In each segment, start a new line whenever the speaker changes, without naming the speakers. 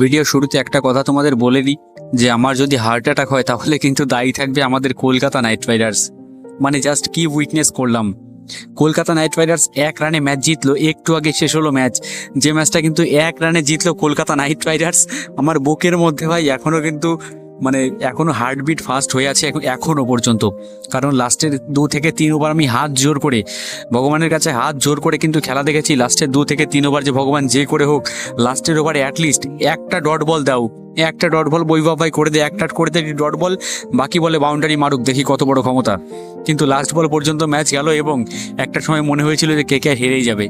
Video শুরুতে একটা কথা তোমাদের বলে দিই যে আমার যদি হার্ট অ্যাটাক হয়, তাহলে কিন্তু দায়ী থাকবে আমাদের কলকাতা নাইট রাইডার্স মানে জাস্ট কি উইকনেস করলাম। কলকাতা নাইট রাইডার্স এক রানে ম্যাচ জিতলো, একটু আগে শেষ হলো ম্যাচ যে ম্যাচটা কিন্তু এক রানে জিতলো কলকাতা নাইট রাইডার্স আমার বুকের মধ্যে ভাই এখনও কিন্তু মানে এখনও হার্টবিট ফাস্ট হয়ে আছে এখন এখনও পর্যন্ত। কারণ লাস্টের দু থেকে তিন ওভার আমি হাত জোর করে, ভগবানের কাছে হাত জোর করে কিন্তু খেলা দেখেছি। লাস্টের দু থেকে তিন ওভার যে ভগবান যে করে হোক লাস্টের ওভারে অ্যাটলিস্ট একটা ডট বল দাও। একটা ডট বল বৈভব ভাই করে দেয় একটা করে দে ডট বল বাকি বলে বাউন্ডারি মারুক, দেখি কত বড় ক্ষমতা। কিন্তু লাস্ট বল পর্যন্ত ম্যাচ গেল এবং একটা সময় মনে হয়েছিল যে কে কে হেরেই যাবে।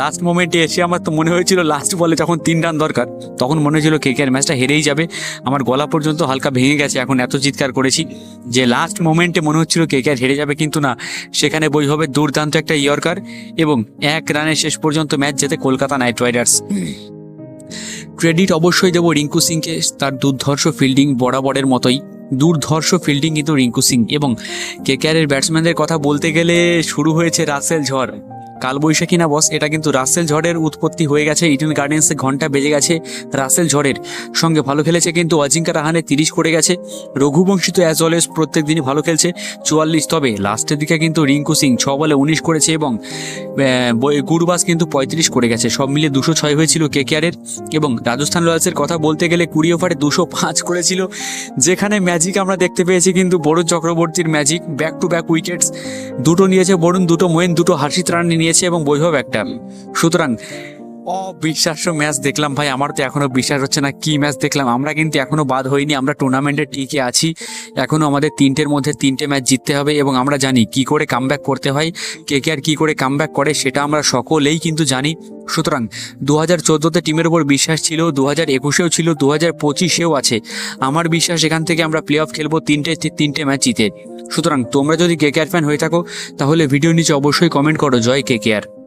লাস্ট মোমেন্টে এসে আমার তো মনে হয়েছিল লাস্ট বলে যখন তিন রান দরকার, তখন মনে হয়েছিল কে কে ম্যাচটা হেরেই যাবে। আমার গলা পর্যন্ত হালকা ভেঙে গেছে, এখন এত চিৎকার করেছি যে লাস্ট মোমেন্টে মনে হচ্ছিল কে কে হেরে যাবে, কিন্তু না, সেখানে বৈভবের দুর্দান্ত একটা ইয়র্কার এবং এক রানে শেষ পর্যন্ত ম্যাচ জেতে কলকাতা নাইট রাইডার্স ক্রেডিট অবশ্যই দেব রিঙ্কু সিংকে। তার দুর্ধর্ষ ফিল্ডিং বরাবরের মতোই। দুর্ধর্ষ ফিল্ডিং কিন্তু রিঙ্কু সিং। এবং কেকেআরের ব্যাটসম্যানদের কথা বলতে গেলে শুরু হয়েছে রাসেল ঝড়। কালবৈশাখী না, বস? এটা কিন্তু রাসেল ঝড়ের উৎপত্তি হয়ে গেছে। ইডেন গার্ডেন্সে ঘণ্টা বেজে গেছে রাসেল ঝড়ের। সঙ্গে ভালো খেলেছে কিন্তু অজিঙ্কা রাহানে তিরিশ করে গেছে। রঘুবংশী তো অ্যাজ অলওয়েজ প্রত্যেক দিনই ভালো খেলছে। চুয়াল্লিশ, তবে লাস্টের দিকে কিন্তু রিঙ্কু সিং ছ বলে উনিশ করেছে এবং গুরবাজ কিন্তু পঁয়ত্রিশ করে গেছে। সব মিলে দুশো ছয় হয়েছিল কেকেআরের এবং রাজস্থান রয়্যালসের কথা বলতে গেলে কুড়ি ওভারে দুশো পাঁচ করেছিল। যেখানে ম্যাজিক আমরা দেখতে পেয়েছি কিন্তু বরুণ চক্রবর্তীর magic back to back wickets দুটো নিয়েছে বরুণ, দুটো মোয়েন দুটো হাসিত রান নিয়েছে এবং বৈভব একটা। সুতরাং অবিশ্বাস্য ম্যাচ দেখলাম ভাই, আমার তো এখনও বিশ্বাস হচ্ছে না কি ম্যাচ দেখলাম। আমরা কিন্তু এখনও বাদ হইনি, আমরা টুর্নামেন্টে টিকে আছি। এখনও আমাদের তিনটের মধ্যে তিনটে ম্যাচ জিততে হবে এবং আমরা জানি কি করে কামব্যাক করতে হয়, কে কে আর কি করে কামব্যাক করে সেটা আমরা সকলেই কিন্তু জানি। সুতরাং দু হাজার টিমের উপর বিশ্বাস ছিল দু হাজার একুশেও ছিল দু হাজার পঁচিশেও আছে। আমার বিশ্বাস এখান থেকে আমরা প্লে অফ খেলব তিনটে তিনটে ম্যাচ জিতে। সুতরাং তোমরা যদি কে কে আর ফ্যান হয়ে থাকো, তাহলে ভিডিও নিচে অবশ্যই কমেন্ট করো, জয় কে কে আর।